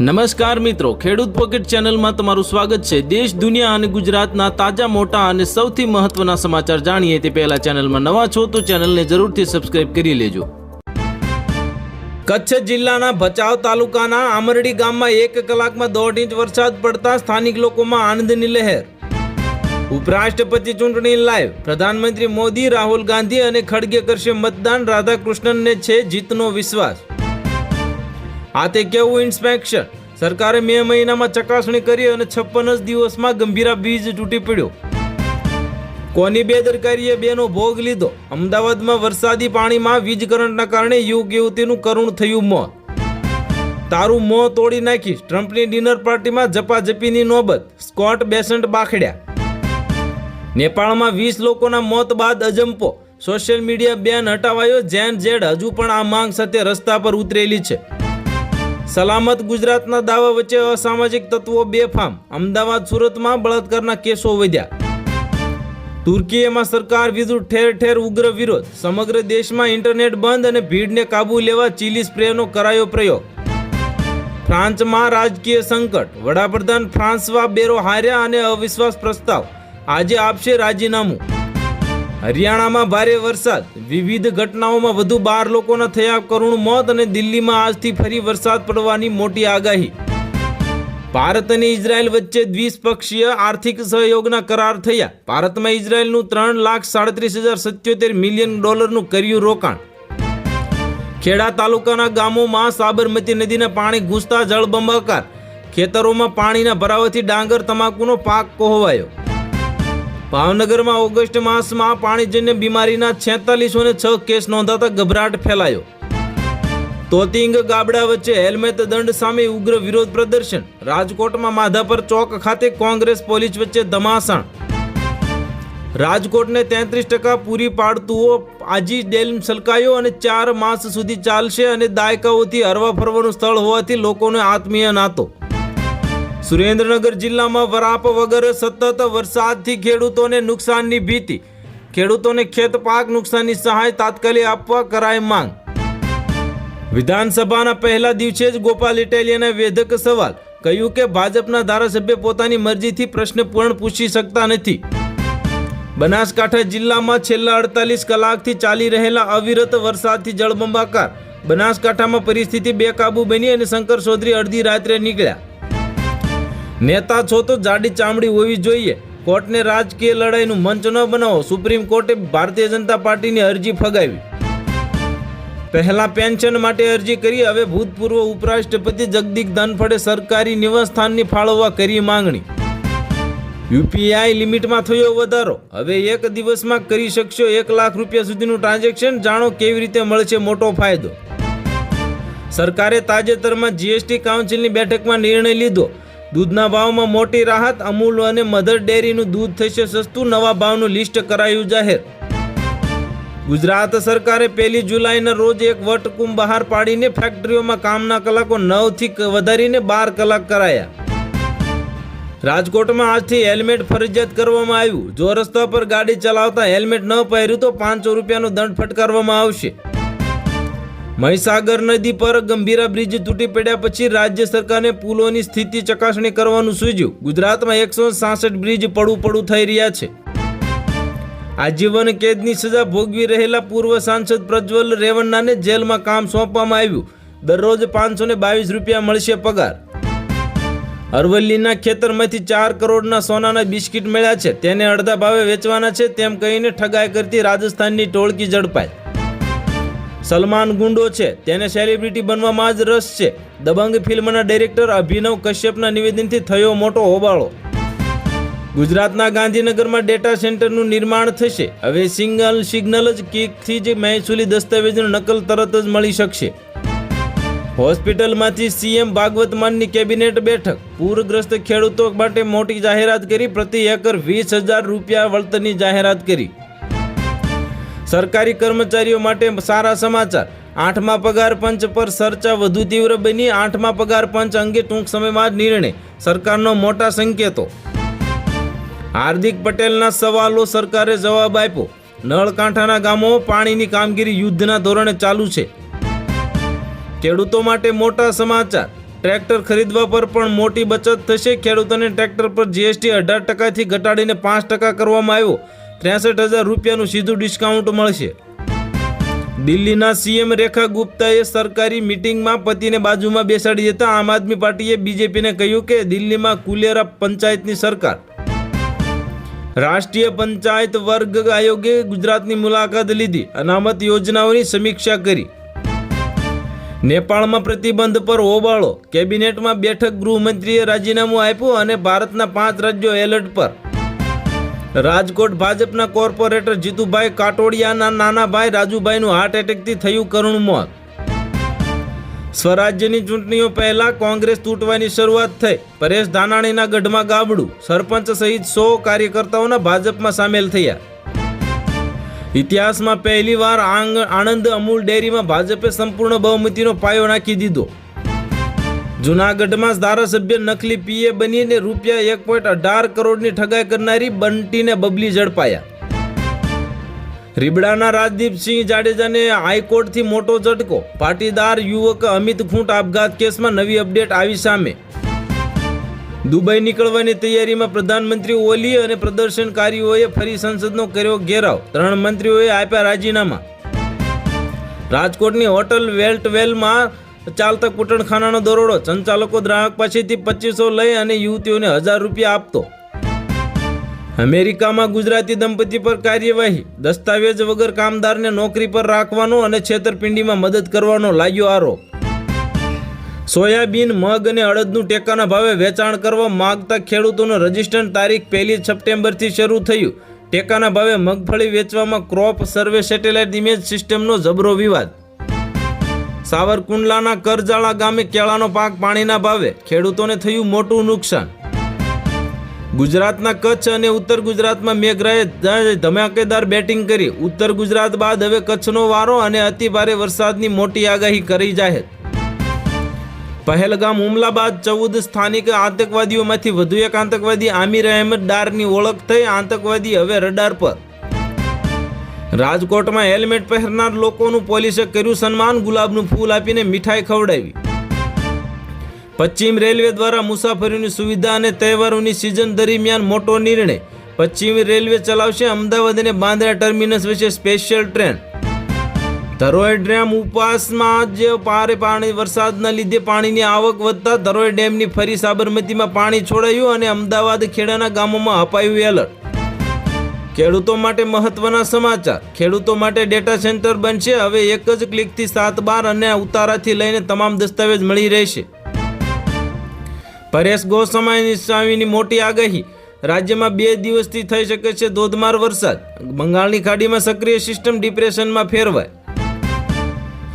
નમસ્કાર મિત્રો, ખેડૂત પોકેટ ચેનલમાં તમારું સ્વાગત છે. દેશ, દુનિયા અને ગુજરાતના તાજા, મોટા અને સૌથી મહત્વના સમાચાર જાણીએ તે પહેલા ચેનલમાં નવા છો તો ચેનલને જરૂરથી સબસ્ક્રાઇબ કરી લેજો. કચ્છ જિલ્લાના ભચાઉ તાલુકાના આમરડી ગામમાં એક કલાકમાં દોઢ ઇંચ વરસાદ પડતા સ્થાનિક લોકોમાં આનંદની લહેર. ઉપરાષ્ટ્રપતિ ચૂંટણી લાઈવ પ્રધાનમંત્રી મોદી, રાહુલ ગાંધી અને ખડગે કરશે મતદાન. રાધાકૃષ્ણનને છે જીતનો વિશ્વાસ. આ તે કેવું ઇન્સ્પેક્શન સરકારે મે મહિનામાં ચકાસણી કરી અને છપ્પન જ દિવસમાં ગંભીરા બીજ તૂટી પડ્યો. કોની બેદરકારીએ બેનો ભોગ લીધો? અમદાવાદમાં વરસાદી પાણીમાં વીજ કરંટના કારણે યુવક યુવતીનું કરુણ થયું મોત. તારું મોં તોડી નાખીશ. ટ્રમ્પની ડિનર પાર્ટીમાં જપાજપીની નોબત. Scott Besant બાખડ્યા. નેપાળમાં વીસ લોકોના મોત બાદ અજંપો. સોશિયલ મીડિયા બેન હટાવાયો જેન ઝેડ હજુ પણ આ માંગ સાથે રસ્તા પર ઉતરેલી છે. સલામત ગુજરાતના દાવા વચ્ચે અસામાજિક તત્વો બેફામ. અમદાવાદ, સુરતમાં બળાત્કારના કેસો વધ્યા. તુર્કીએમાં સરકાર વિરુદ્ધ ઠેર ઠેર ઉગ્ર વિરોધ. સમગ્ર દેશમાં ઇન્ટરનેટ બંધ અને ભીડને કાબૂ લેવા ચીલી સ્પ્રેનો કરાયો પ્રયોગ. ફ્રાન્સમાં રાજકીય સંકટ. વડાપ્રધાન ફ્રાન્સવા બેરો હાર્યા અને અવિશ્વાસ પ્રસ્તાવ. આજે આપશે રાજીનામું. હરિયાણામાં ભારે વરસાદ. વિવિધ ઘટનાઓમાં વધુ બાર લોકોના થયા કરુણ મોત અને દિલ્હીમાં આજથી ફરી વરસાદ પડવાની મોટી આગાહી. ભારત અને ઇઝરાયલ વચ્ચે દ્વિપક્ષીય આર્થિક સહયોગના કરાર થયા. ભારતમાં ઇઝરાયલનું ત્રણ લાખ સાડત્રીસ હજાર સત્યોતેર મિલિયન ડોલરનું કર્યું રોકાણ. ખેડા તાલુકાના ગામોમાં સાબરમતી નદીના પાણી ઘૂસતા જળબંબાકાર. ખેતરોમાં પાણીના ભરાવાથી ડાંગર, તમાકુનો પાક કોહવાયો. ભાવનગરમાં ઓગસ્ટ માસમાં પાણીજન્ય બીમારીના છેતાલીસો ને છ કેસ નોંધાતા ગભરાટ ફેલાયો. તોતિંગ ગાબડા વચ્ચે હેલ્મેટ દંડ સામે ઉગ્ર વિરોધ પ્રદર્શન. રાજકોટમાં માધાપર ચોક ખાતે કોંગ્રેસ પોલીસ વચ્ચે ધમાસાણ. રાજકોટને તેત્રીસ ટકા પૂરી પાડતુઓ આજી ડેમ છલકાયો અને ચાર માસ સુધી ચાલશે અને દાયકાઓથી હરવા ફરવાનું સ્થળ હોવાથી લોકોને આત્મીય નાતો. સુરેન્દ્રનગર જિલ્લામાં વરાપ વગર સતત વરસાદથી ખેડૂતોને નુકસાનની ભીતિ. ખેડૂતોને ખેત પાક નુકસાનની સહાય તાત્કાલિક આપવા કરાય માંગ. વિધાનસભાના પહેલા દિવસે જ ગોપાલ ઇટાલિયાના વેધક સવાલ, કહ્યું કે ભાજપના ધારાસભ્ય પોતાની મરજીથી પ્રશ્ન પૂર્ણ પૂછી શકતા નથી. બનાસકાંઠા જિલ્લામાં છેલ્લા અડતાલીસ કલાકથી ચાલી રહેલા અવિરત વરસાદથી જળબંબાકાર. બનાસકાંઠામાં પરિસ્થિતિ બેકાબુ બની અને શંકર ચૌધરી અડધી રાત્રે નીકળ્યા. નેતા છો તો જાડી ચામડી હોવી જોઈએ. કોર્ટને રાજકીય લડાઈનું મંચ ન બનાવો. સુપ્રીમ કોર્ટે ભારતીય જનતા પાર્ટીની અરજી ફગાવી. પહેલા પેન્શન માટે અરજી કરી, હવે ભૂતપૂર્વ ઉપરાષ્ટ્રપતિ જગદીપ ધનફડે સરકારી નિવાસસ્થાનની ફાળવવા કરી માંગણી. યુપીઆઈ લિમિટમાં થયો વધારો. હવે એક દિવસમાં કરી શકશો એક લાખ રૂપિયા સુધીનું ટ્રાન્ઝેક્શન. જાણો કેવી રીતે મળશે મોટો ફાયદો. સરકારે તાજેતરમાં જીએસટી કાઉન્સિલની બેઠકમાં નિર્ણય લીધો. દૂધના ભાવમાં મોટી રાહત, અમૂલ અને મધર ડેરીનું દૂધ થશે સસ્તું, નવા ભાવનું લિસ્ટ કરાયું જાહેર. ગુજરાત સરકારે પહેલી જુલાઈના રોજ એક વટકુંભ બહાર પાડીને ફેક્ટરીઓમાં કામના કલાકો નવથી વધારીને બાર કલાક કરાયા. રાજકોટમાં આજથી હેલ્મેટ ફરજિયાત કરવામાં આવ્યું. જો રસ્તા પર ગાડી ચલાવતા હેલ્મેટ ન પહેર્યું તો પાંચસો રૂપિયાનો દંડ ફટકારવામાં આવશે. મહીસાગર નદી પર ગંભીરા બ્રિજ તૂટી પડ્યા પછી રાજ્ય સરકારને પુલોની સ્થિતિ ચકાસણી કરવાનું સૂજ્યું. ગુજરાતમાં એકસો સાસઠ બ્રિજ પડું પડું થઈ રહ્યા છે. આજીવન કેદની સજા ભોગવી રહેલા પૂર્વ સાંસદ પ્રજ્વલ રેવન્નાને જેલમાં કામ સોંપવામાં આવ્યું. દરરોજ પાંચસો ને બાવીસ રૂપિયા મળશે પગાર. અરવલ્લીના ખેતરમાંથી ચાર કરોડના સોનાના બિસ્કિટ મળ્યા છે. તેને અડધા ભાવે વેચવાના છે તેમ કહીને ઠગાઈ કરતી રાજસ્થાનની ટોળકી ઝડપાઈ. સલમાન ગુંડો છે. તેને સેલિબ્રિટી બનવામાં જ રસ છે. દબંગ ફિલ્મના ડાયરેક્ટર અભિનવ કશ્યપના નિવેદનથી થયો મોટો હોબાળો. ગુજરાતના ગાંધીનગરમાં ડેટા સેન્ટરનું નિર્માણ થશે. હવે સિંગલ સિગ્નલ જ કિકથી જ મહેસૂલી દસ્તાવેજની નકલ તરત જ મળી શકશે. હોસ્પિટલમાંથી સીએમ ભાગવત માનની કેબિનેટ બેઠક. પૂરગ્રસ્ત ખેડૂતો માટે મોટી જાહેરાત કરી, પ્રતિ એકર વીસ હજાર રૂપિયા વળતરની જાહેરાત કરી. સરકારી કર્મચારીઓ માટે સારા સમાચાર. આઠમા પગાર પંચ પર ચર્ચા વધુ તીવ્ર બની. આઠમા પગાર પંચ અંગે ટૂંક સમયમાં જ નિર્ણય. સરકારનો મોટા સંકેતો. હાર્દિક પટેલના સવાલો સરકારે જવાબ આપ્યો. નળકાંઠાના ગામો પાણીની કામગીરી યુદ્ધના ધોરણે ચાલુ છે. ખેડૂતો માટે મોટા સમાચાર. ટ્રેક્ટર ખરીદવા પર પણ મોટી બચત થશે. ખેડૂતોને ટ્રેક્ટર પર જીએસટી અઢાર ટકાથી ઘટાડીને પાંચ ટકા કરવામાં આવ્યો. ત્રેસઠ હજાર રૂપિયાનું સીધું ડિસ્કાઉન્ટ મળશે. દિલ્હીના સીએમ રેખા ગુપ્તાએ સરકારી મિટિંગમાં પતિને બાજુમાં બેસાડી દેતા આમ આદમી પાર્ટીએ બીજેપીને કહ્યું કે દિલ્હીમાં કુલેરા પંચાયતની સરકાર. રાષ્ટ્રીય પંચાયત વર્ગ આયોગે ગુજરાતની મુલાકાત લીધી, અનામત યોજનાઓની સમીક્ષા કરી. નેપાળમાં પ્રતિબંધ પર હોબાળો, કેબિનેટમાં બેઠક ગૃહમંત્રીએ રાજીનામું આપ્યું અને ભારતના પાંચ રાજ્યો એલર્ટ પર. રાજકોટ ભાજપના કોર્પોરેટર જીતુભાઈ કાટોડિયાના નાના ભાઈ રાજુભાઈનું હાર્ટ એટેકથી થયું કરુણ મોત. સ્વરાજ્યની ચૂંટણીઓ પહેલા કોંગ્રેસ તૂટવાની શરૂઆત થઈ. પરેશ ધાનાણીના ગઢમાં ગાબડું. સરપંચ સહિત સો કાર્યકર્તાઓના ભાજપમાં સામેલ થયા. ઇતિહાસમાં પહેલીવાર આંગ આણંદ અમૂલ ડેરીમાં ભાજપે સંપૂર્ણ બહુમતીનો પાયો નાખી દીધો. જુનાગઢમાં ધારાસભ્ય નકલી પીએ બનીને રૂપિયા એક પોઈન્ટ અઢાર કરોડની ઠગાઈ કરનારી બંટીને બબલી ઝડપાયા. રીબડાના રાજદીપસિંહ જાડેજાને હાઈકોર્ટથી મોટો ઝટકો. પાટીદાર યુવક અમિત ખૂંટ આપઘાત કેસમાં નવી અપડેટ આવી સામે. દુબઈ નીકળવાની તૈયારીમાં પ્રધાનમંત્રી ઓલી અને પ્રદર્શનકારીઓએ ફરી સંસદનો કર્યો ઘેરાવ. ત્રણ મંત્રીઓએ આપ્યા રાજીનામા. રાજકોટની હોટલ વેલ્ટ વેલમાં ચાલતા કુટણખાનાનો દરોડો. સંચાલકો ગ્રાહક પાસેથી પચીસો લઈ અને યુવતીઓને હજાર રૂપિયા આપતો. અમેરિકામાં ગુજરાતી દંપતી પર કાર્યવાહી. દસ્તાવેજ વગર કામદારને નોકરી પર રાખવાનો અને છેતરપિંડીમાં મદદ કરવાનો લાગ્યો આરોપ. સોયાબીન, મગ અને અડદનું ટેકાના ભાવે વેચાણ કરવા માગતા ખેડૂતોનું રજીસ્ટ્રેશન તારીખ પહેલી સપ્ટેમ્બરથી શરૂ થયું. ટેકાના ભાવે મગફળી વેચવામાં ક્રોપ સર્વે સેટેલાઇટ ઇમેજ સિસ્ટમનો જબરો વિવાદ. સાવરકુંડલાના કરજાળા ગામે કેળાનો પાક પાણીના ભાવે ખેડૂતોને થયું મોટું નુકસાન. ગુજરાતના કચ્છ અને ઉત્તર ગુજરાતમાં મેઘરાએ ધમાકેદાર બેટિંગ કરી. ઉત્તર ગુજરાત બાદ હવે કચ્છનો વારો અને અતિ ભારે વરસાદની મોટી આગાહી કરી જાહેર. પહેલગામ હુમલા બાદ ચૌદ સ્થાનિક આતંકવાદીઓમાંથી વધુ એક આતંકવાદી આમિર અહેમદ ડારની ઓળખ થઈ. આતંકવાદી હવે રડાર પર. રાજકોટમાં હેલ્મેટ પહેરનાર લોકોનું પોલીસે કર્યું સન્માન. ગુલાબનું ફૂલ આપીને મીઠાઈ ખવડાવી. પશ્ચિમ રેલવે દ્વારા મુસાફરીની સુવિધા અને તહેવારોની સિઝન દરમિયાન મોટો નિર્ણય. પશ્ચિમ રેલવે ચલાવશે અમદાવાદ અને બાંદ્રા ટર્મિનસ વચ્ચે સ્પેશિયલ ટ્રેન. ધરોઈ ડેમ ઉપવાસમાં જ પારે પાણી, વરસાદના લીધે પાણીની આવક વધતા ધરોઈ ડેમની ફરી સાબરમતીમાં પાણી છોડાયું અને અમદાવાદ ખેડાના ગામોમાં અપાયું એલર્ટ. ખેડૂતો માટે મહત્વના સમાચાર. ખેડૂતો માટે ડેટા સેન્ટર બનશે. હવે એક જ ક્લિકથી સાત બાર અને ઉતારાથી લઈને તમામ દસ્તાવેજ મળી રહેશે. પરેશ ગોસ્વામી સ્વામીની મોટી આગાહી. રાજ્યમાં બે દિવસથી થઈ શકે છે ધોધમાર વરસાદ. બંગાળની ખાડીમાં સક્રિય સિસ્ટમ ડિપ્રેશનમાં ફેરવાય.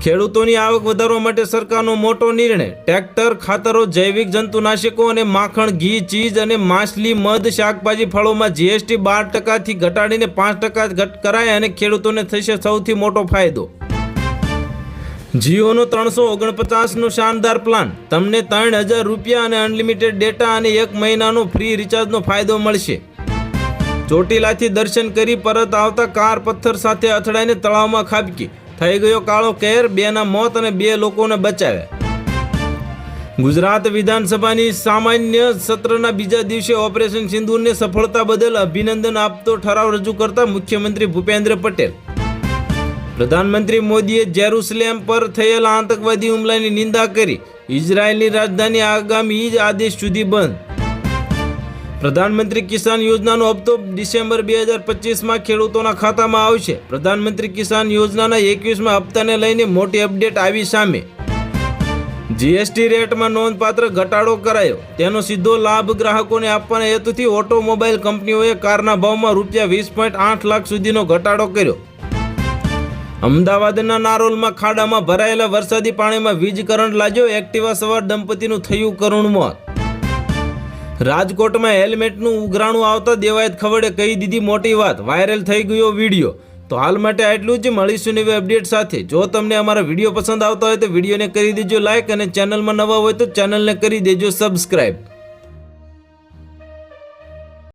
ખેડૂતોની આવક વધારવા માટે સરકારનો મોટો નિર્ણય. ટ્રેક્ટર, ખાતરો, જૈવિક જંતુનાશકો અને માખણ, ઘી ચીઝ અને માછલી, મધ, શાકભાજી ફળોમાં જીએસટી બાર ટકાથી ઘટાડીને પાંચ ટકા ઘટ કરાય અને ખેડૂતોને થશે સૌથી મોટો ફાયદો. જીઓનો ત્રણસો ઓગણપચાસનો શાનદાર પ્લાન. તમને ત્રણ હજાર રૂપિયા અને અનલિમિટેડ ડેટા અને એક મહિનાનો ફ્રી રિચાર્જનો ફાયદો મળશે. ચોટીલાથી દર્શન કરી પરત આવતા કાર, પથ્થર સાથે અથડાઈને તળાવમાં ખાબકી. થઈ ગયો કાળો કેર, બેના મોત અને બે લોકોને બચાવ્યા ગુજરાત વિધાનસભાની સામાન્ય સત્રના બીજા દિવસે ઓપરેશન સિંદૂરને સફળતા બદલ અભિનંદન આપતો ઠરાવ રજૂ કરતા મુખ્યમંત્રી ભૂપેન્દ્ર પટેલ. પ્રધાનમંત્રી મોદીએ જેરુસલેમ પર થયેલા આતંકવાદી હુમલાની નિંદા કરી. ઇઝરાયેલની રાજધાની આગામી જ આદેશ સુધી બંધ. પ્રધાનમંત્રી કિસાન યોજનાનો હપ્તો ડિસેમ્બર બે હજાર પચીસમાં ખેડૂતોના ખાતામાં આવશે. પ્રધાનમંત્રી કિસાન યોજનાના એકવીસમાં હપ્તાને લઈને મોટી અપડેટ આવી સામે. જીએસટી રેટમાં નોંધપાત્ર ઘટાડો કરાયો. તેનો સીધો લાભ ગ્રાહકોને આપવાના હેતુથી ઓટોમોબાઈલ કંપનીઓએ કારના ભાવમાં રૂપિયા વીસ પોઈન્ટ આઠ લાખ સુધીનો ઘટાડો કર્યો. અમદાવાદના નારોલમાં ખાડામાં ભરાયેલા વરસાદી પાણીમાં વીજ કરંટ લાગ્યો. એક્ટિવા સવાર દંપતીનું થયું કરુણ મોત. રાજકોટમાં હેલ્મેટનું ઉઘરાણું આવતા દેવાયત ખવડે કહી દીધી મોટી વાત. વાયરલ થઈ ગયો વીડિયો. તો હાલ માટે આટલું જ. મળીશું નવી અપડેટ સાથે. જો તમને અમારા વીડિયો પસંદ આવતા હોય તો વિડીયોને કરી દેજો લાઇક અને ચેનલમાં નવા હોય તો ચેનલને કરી દેજો સબસ્ક્રાઈબ